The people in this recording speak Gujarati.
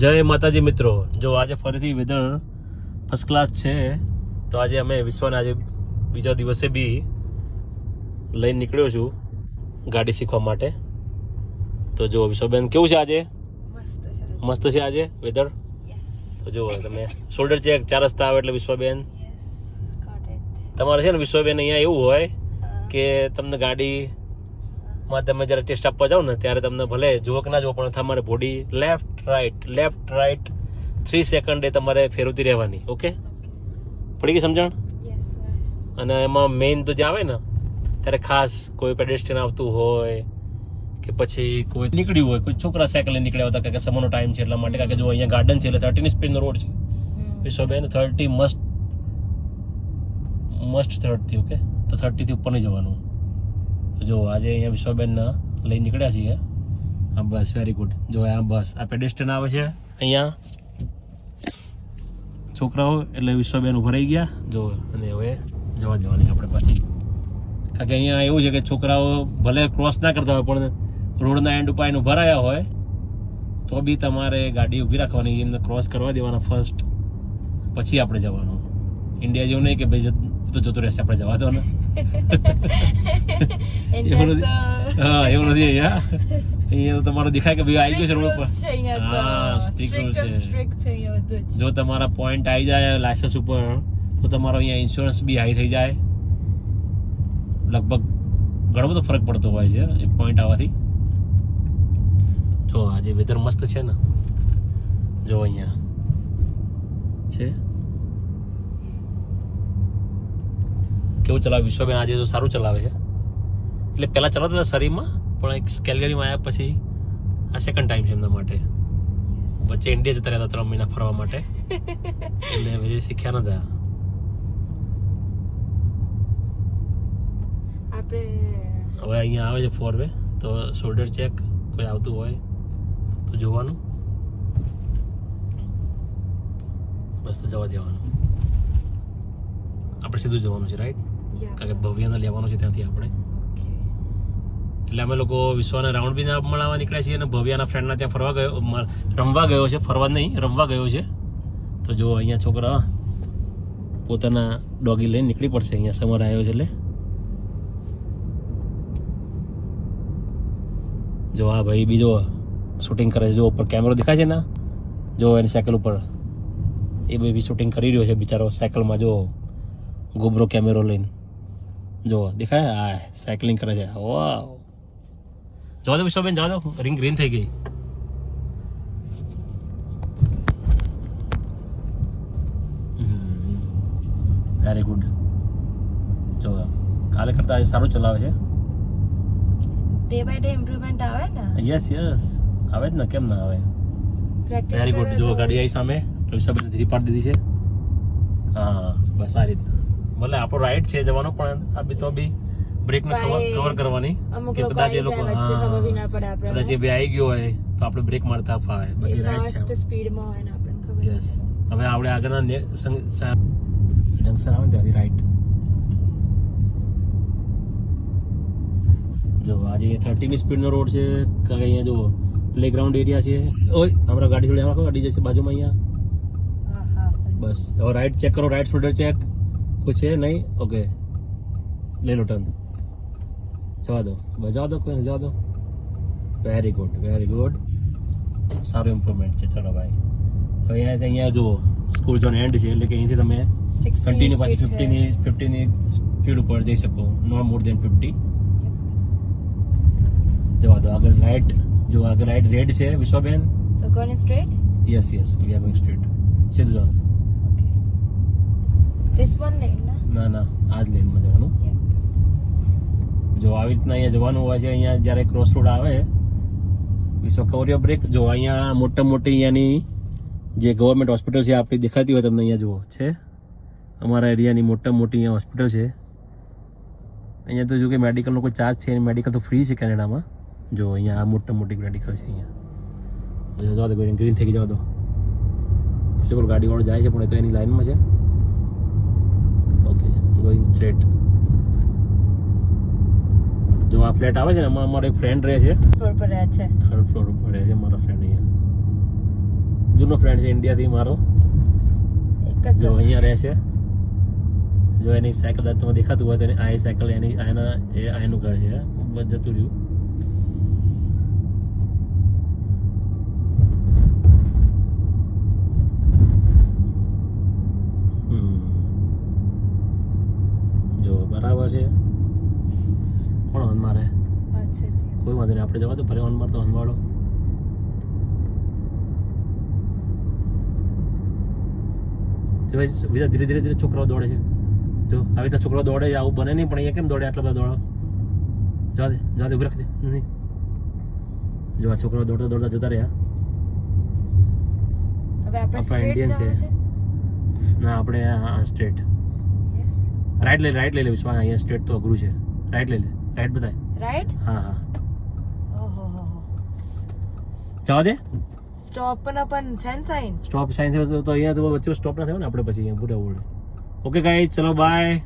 જય માતાજી મિત્રો. જો આજે ફરીથી વેધર ફર્સ્ટ ક્લાસ છે તો આજે અમે વિશ્વના આજે બીજા દિવસે બી લઈને નીકળ્યો છું ગાડી શીખવા માટે. તો જો વિશ્વબેન કેવું છે આજે? મસ્ત છે આજે. વેધર તો જુઓ તમે શોલ્ડર ચેક ચાર રસ્તા આવે એટલે વિશ્વબેન. તમારે છે ને વિશ્વબેન અહીંયા એવું હોય કે તમને ગાડી માં તમે જ્યારે ટેસ્ટ આપવા જાઓ ને ત્યારે તમને ભલે જુઓ કે ના જુઓ પણ તમારે body left right left right three સેકન્ડે તમારે ફેરવતી રહેવાની ઓકે પડી ગઈ સમજણ? અને એમાં મેઇન તો જે આવે ને ત્યારે ખાસ કોઈ પેડેસ્ટ્રિયન આવતું હોય કે પછી કોઈ નીકળ્યું હોય કોઈ છોકરા સાયકલ નીકળ્યા હતા કે સમયનો ટાઈમ છે એટલા માટે કારણ કે જો અહીંયા ગાર્ડન છે એટલે થર્ટીની સ્પીડનો રોડ છે. Vishwaben thirty must must thirty okay તો થર્ટીથી ઉપર નહીં જવાનું. જો, આજે અહીંયા વિશ્વબેનના લઈ નીકળ્યા છીએ. હા બસ વેરી ગુડ જો, આ બસ, આ પેડેસ્ટન આવે છે અહીંયા. છોકરાઓ, એટલે વિશ્વબેન ઉભરાઈ ગયા. જો, અને હવે જવા દેવાની આપણે પાછી. કારણ કે અહીંયા એવું છે કે છોકરાઓ ભલે ક્રોસ ના કરતા હોય, પણ રોડના એન્ડ ઉપર ભરાયા હોય, તો બી તમારે ગાડી ઊભી રાખવાની, એમને ક્રોસ કરવા દેવાના ફર્સ્ટ પછી આપણે જવાનું. ઇન્ડિયા જેવું નહીં કે ભાઈ તો જતો રહેશે આપણે જવા દો ને એવું નથી હા એવું નથી અહીંયા અહીંયા તો તમારો દેખાય કે ભાઈ આવી ગયો છે રોડ પર હા સ્ટ્રીક રૂલ છે સ્ટ્રિક્ટ જો તમારા પોઈન્ટ આવી જાય લાયસન્સ ઉપર તો તમારો અહીંયા ઇન્સ્યોરન્સ બી હાઈ થઈ જાય લગભગ ઘણો બધો ફરક પડતો હોય છે એ પોઈન્ટ આવવાથી જો આજે વેધર મસ્ત છે ને જો અહીંયા છે કેવું ચલાવે વિશ્વબેન આજે તો સારું ચલાવે છે. એટલે પહેલાં ચલાવતા હતા શરીરમાં પણ એક કેલગરીમાં આવ્યા પછી આ સેકન્ડ ટાઈમ છે એમના માટે. વચ્ચે ઇન્ડિયા જતા રહ્યા ત્રણ મહિના ફરવા માટે. એટલે પછી શીખ્યા નતા હવે અહીંયા આવે છે ફોર વે તો શોલ્ડર ચેક કોઈ આવતું હોય તો જોવાનું. બસ તો જવા દેવાનું. આપણે સીધું જવાનું છે રાઈટ કારણ કે ભવ્યને લેવાનું છે ત્યાંથી આપણે. એટલે અમે લોકો વિશ્વના રાઉન્ડ બી મળવા નીકળ્યા છીએ અને ભવ્યાના ફ્રેન્ડના ત્યાં ફરવા ગયો રમવા ગયો છે ફરવા નહીં રમવા ગયો છે. તો જો અહીંયા છોકરા પોતાના ડોગી લઈને નીકળી પડશે અહીંયા સમર આવ્યો છે એટલે. જો આ ભાઈ બીજો શૂટિંગ કરે છે જો ઉપર કેમેરો દેખાય છે ને જો એની સાયકલ ઉપર. એ ભાઈ બી શૂટિંગ કરી રહ્યો છે બિચારો સાયકલમાં જો ગોબરો કેમેરો લઈને. જો દેખાય? આ સાયકલિંગ કરે છે. વાવ જવા દો વિશ્વબેન જવા દો રિંગ ગ્રીન થઈ ગઈ. વેરી ગુડ જો કાલે કરતા આજે સારું ચલાવે છે. ડે બાય ડે ઇમ્પ્રુવમેન્ટ આવે ને? યસ યસ આવે જ ને કેમ ના આવે? વેરી ગુડ જો ગાડી આવી સામે. વિશ્વબેન ધીરી પાડી દીધી છે. હા બસ આ રીત ભલે આપણો રાઈટ છે જવાનો પણ આ બી તો બી બ્રેક ને કવર કવર કરવાની. કે લોકો કદાચ એ લોકો કદાચ એ બે આવી ગયો હોય તો આપણે બ્રેક મારતા ફાવે બધી રાઈટ ફાસ્ટ છે સ્પીડમાં હોય ને આપણને ખબર યસ હવે આપણે આગળના જંકશન આવે ને ત્યાંથી રાઈટ જો આજે થર્ટીની સ્પીડનો રોડ છે કે અહીંયા જો પ્લેગ્રાઉન્ડ એરિયા છે. ઓય આપણા ગાડી જોડે રાખો ગાડી જશે? બાજુમાં અહીંયા? હા હા બસ. હવે રાઈટ ચેક કરો રાઈટ શોલ્ડર ચેક કોઈ છે નહીં? ઓકે લે લો ટર્ન જવા દો. બજાવ જવા દો કોઈ જવા દો. વેરી ગુડ વેરી ગુડ સારું ઇમ્પ્રુવમેન્ટ છે. ચલો ભાઈ. હવે અહીંયા અહીંયા જુઓ. સ્કૂલ ઝોન એન્ડ છે એટલે કે અહીંથી તમે 16 કન્ટિન્યુ પાછી ફિફ્ટીની ફિફ્ટીની સ્પીડ ઉપર જઈ શકો. નોટ મોર દેન ફિફ્ટી જવા દો. આગળ રાઈટ જો આગળ રાઈટ રેડ છે Vishwaben? So going straight yes yes we are going straight સીધું જવા. This one lane, na? ના ના આ જ લેનમાં જવાનું જો આવી રીતના અહીંયા જવાનું હોય છે અહીંયા જ્યારે ક્રોસ રોડ આવે વિશ્વ કવરિયો બ્રેક જો અહીંયા મોટા મોટી અહીંયાની જે ગવર્મેન્ટ હોસ્પિટલ છે આપણી દેખાતી હોય તમને અહીંયા જુઓ છે. અમારા એરિયાની મોટા મોટી અહીંયા હોસ્પિટલ છે. અહીંયા તો જો કે મેડિકલનો કોઈ ચાર્જ છે મેડિકલ તો ફ્રી છે કેનેડામાં. જો અહીંયા આ મોટા મોટી મેડિકલ છે અહીંયા. જો જવા દો ગ્રીન થઈ જવા દો. બિલકુલ ગાડીવાળો જાય છે પણ એ તો એની લાઈનમાં છે. ગોઈંગ સ્ટ્રેટ જો આ ફ્લેટ આવે છે ને એમાં અમારો એક ફ્રેન્ડ રહે છે. ફ્લોર પર રહે છે. થર્ડ ફ્લોર ઉપર રહે છે મારો ફ્રેન્ડ અહીંયા. જૂનો ફ્રેન્ડ છે ઇન્ડિયાથી મારો. એક જ અહીંયા રહે છે. જો એની સાયકલ તમે દેખાતું હોય તો એની આ સાયકલ એની આના એ આનું ઘર છે. જતું રહ્યું. કોઈ વાંધો નહીં. આપણે જવા તો ભલે વાળો. જો ભાઈ બીજા ધીરે ધીરે ધીરે છોકરાઓ દોડે છે. જો આવી રીતે છોકરાઓ દોડે છે આવું બને નહીં પણ અહીંયા કેમ દોડે આટલા બધા દોડો? જવા દે જવા દે ઊભી રાખી દે નહીં. જો આ છોકરાઓ દોડતા દોડતા જતા રહ્યા. આપણા ઇન્ડિયન છે. ના આપણે સ્ટ્રેટ. રાઈટ લઈ લે રાઈટ લઈ લેવું છું અહીંયા સ્ટ્રેટ તો અઘરું છે. રાઈટ લઈ લે રાઈટ બતાય. રાઈટ હા હા હો હો. જવા દે. સ્ટોપ પણ પણ સાઇન ને સ્ટોપ સાઇન થયો તો અહીંયા તો વચ્ચે સ્ટોપ ના થયો ને આપણે પછી અહીંયા પૂરા ઓકે ગાઈઝ ચલો બાય